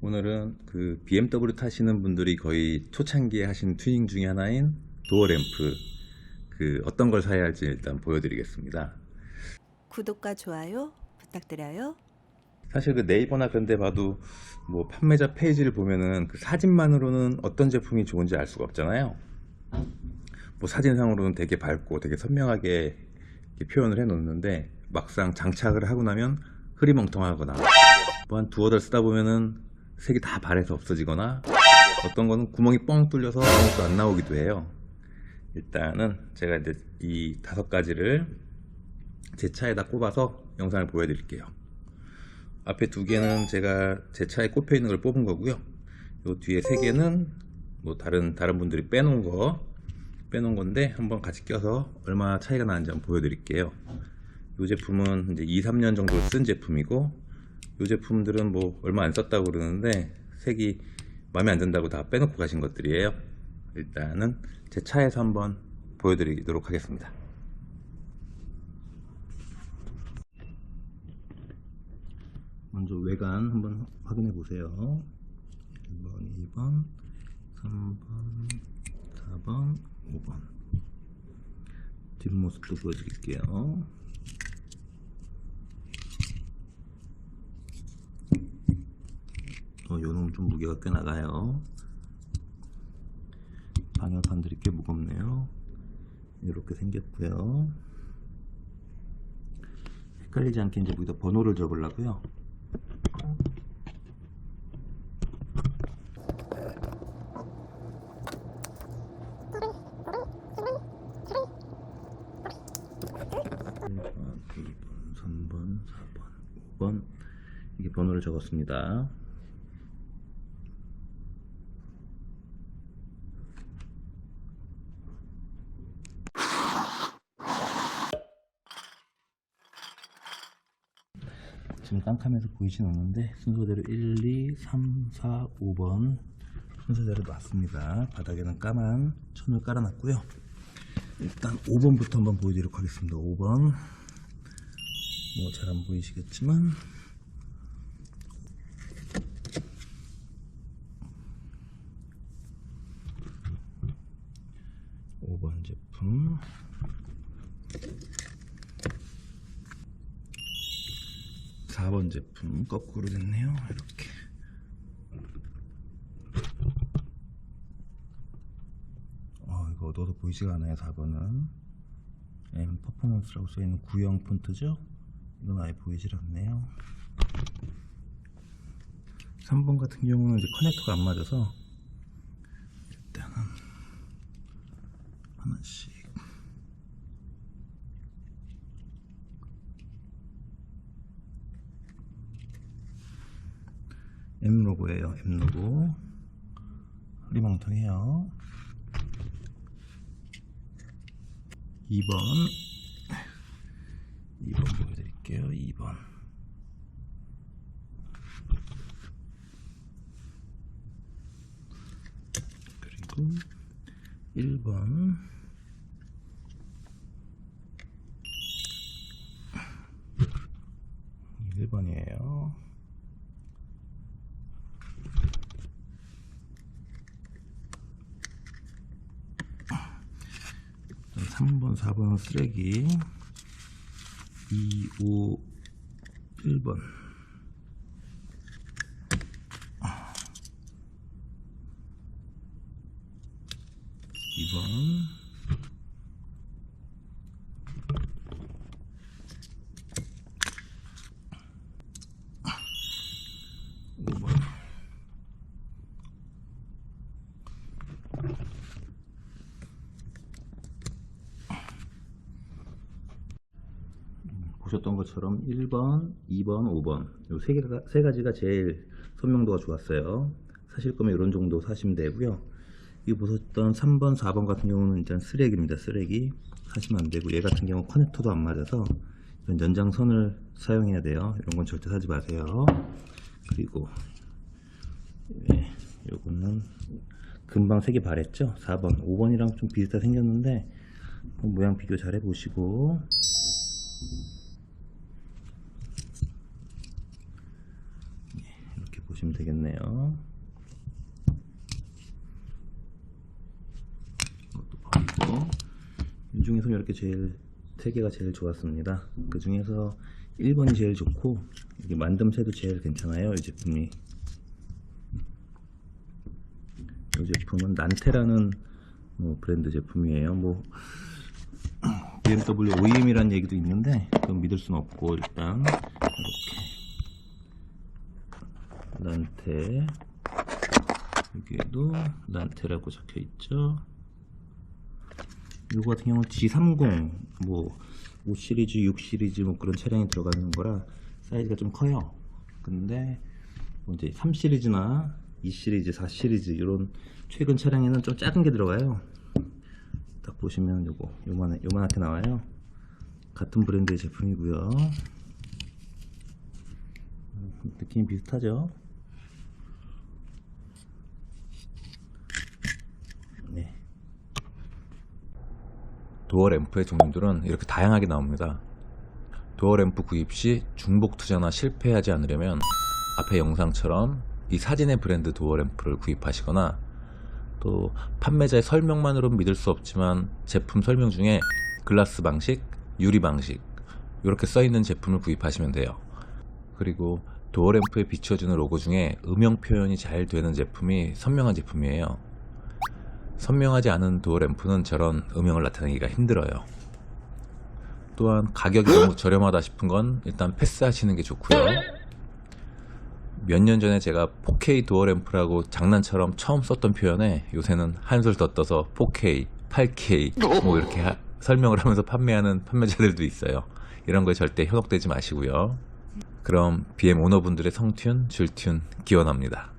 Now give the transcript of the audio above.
오늘은 그 BMW 타시는 분들이 거의 초창기에 하신 튜닝 중에 하나인 도어 램프 그 어떤 걸 사야 할지 일단 보여드리겠습니다. 구독과 좋아요 부탁드려요. 사실 그 네이버나 그런 데 봐도 뭐 판매자 페이지를 보면은 그 사진만으로는 어떤 제품이 좋은지 알 수가 없잖아요. 뭐 사진상으로는 되게 밝고 되게 선명하게 표현을 해 놓는데 막상 장착을 하고 나면 흐리멍텅하거나 뭐 한 두어 달 쓰다 보면은 색이 다 발해서 없어지거나 어떤 거는 구멍이 뻥 뚫려서 아무것도 안 나오기도 해요. 일단은 제가 이제 이 다섯 가지를 제 차에다 꼽아서 영상을 보여드릴게요. 앞에 두 개는 제가 제 차에 꼽혀 있는 걸 뽑은 거고요. 요 뒤에 세 개는 뭐 다른 다른 분들이 빼놓은 거 빼놓은 건데 한번 같이 껴서 얼마나 차이가 나는지 한번 보여드릴게요. 이 제품은 이제 2, 3년 정도 쓴 제품이고 이 제품들은 뭐 얼마 안 썼다고 그러는데 색이 마음에 안 든다고 다 빼놓고 가신 것들이에요. 일단은 제 차에서 한번 보여드리도록 하겠습니다. 먼저 외관 한번 확인해 보세요. 1번, 2번, 3번, 4번, 5번. 뒷모습도 보여드릴게요. 어, 요놈 좀 무게가 꽤 나가요. 방열판들이 꽤 무겁네요. 이렇게 생겼고요. 헷갈리지 않게 이제 여기다 번호를 적으려고요. 번 2번, 3번, 4번, 5번 이게 번호를 적었습니다. 지금 깜깜해서 보이진 않는데 순서대로 1, 2, 3, 4, 5번 순서대로 놨습니다. 바닥에는 까만 천을 깔아놨고요. 일단 5번부터 한번 보여드리도록 하겠습니다. 5번 뭐 잘 안 보이시겠지만 오번 제품 4번 제품 거꾸로 됐네요. 이렇게. 어, 이거 어두워서 보이지가 않아요. 4번은. M 퍼포먼스라고 써있는 구형 폰트죠? 이건 아예 보이질 않네요. 3번 같은 경우는 이제 커넥터가 안 맞아서 일단은 하나씩 M 로고예요. M 로고. 흐리멍텅해요. 2번 2번 보여드릴게요. 2번 그리고 1번 1번이에요. 음, 3번, 4번은 쓰레기. 2, 5, 1번. 이번 5번 보셨던 것처럼 1번, 2번, 5번 요세 개가 세 가지가 제일 선명도가 좋았어요. 사실 거면 이런 정도 사시면 되고요. 이 보셨던 3번, 4번 같은 경우는 일단 쓰레기입니다. 쓰레기 사시면 안 되고 얘 같은 경우 커넥터도 안 맞아서 이런 연장선을 사용해야 돼요. 이런 건 절대 사지 마세요. 그리고 예, 요거는 금방 색이 바랬죠? 4번, 5번이랑 좀 비슷하게 생겼는데 모양 비교 잘 해보시고 이렇게 보시면 되겠네요. 이것도 버리고 이 중에서 이렇게 제일 세 개가 제일 좋았습니다. 그 중에서 1번이 제일 좋고 이게 만듦새도 제일 괜찮아요. 이 제품이 이 제품은 난테라는 뭐 브랜드 제품이에요. 뭐 BMW OEM이라는 얘기도 있는데 그건 믿을 수는 없고 일단 이렇게 난테 여기에도 난테라고 적혀 있죠. 이거 같은 경우는 G30 뭐 5 시리즈, 6 시리즈 뭐 그런 차량이 들어가는 거라 사이즈가 좀 커요. 근데 뭐 이제 3 시리즈나 2 시리즈, 4 시리즈 이런 최근 차량에는 좀 작은 게 들어가요. 딱 보시면 요거 요만해 요만하게 나와요. 같은 브랜드의 제품이고요. 음, 느낌이 비슷하죠? 네. 도어 램프의 종류들은 이렇게 다양하게 나옵니다. 도어 램프 구입 시 중복 투자나 실패하지 않으려면 앞의 영상처럼 이 사진의 브랜드 도어 램프를 구입하시거나 또 판매자의 설명만으로는 믿을 수 없지만 제품 설명 중에 글라스 방식, 유리 방식 이렇게 써 있는 제품을 구입하시면 돼요. 그리고 도어 램프에 비춰주는 로고 중에 음영 표현이 잘 되는 제품이 선명한 제품이에요. 선명하지 않은 도어 램프는 저런 음영을 나타내기가 힘들어요. 또한 가격이 너무 저렴하다 싶은 건 일단 패스하시는 게 좋고요. 몇 년 전에 제가 4K 도어 램프라고 장난처럼 처음 썼던 표현에 요새는 한술 더 떠서 4K, 8K 뭐 이렇게 하- 설명을 하면서 판매하는 판매자들도 있어요. 이런 거에 절대 현혹되지 마시고요. 그럼 BM 오너분들의 성튠, 줄튠 기원합니다.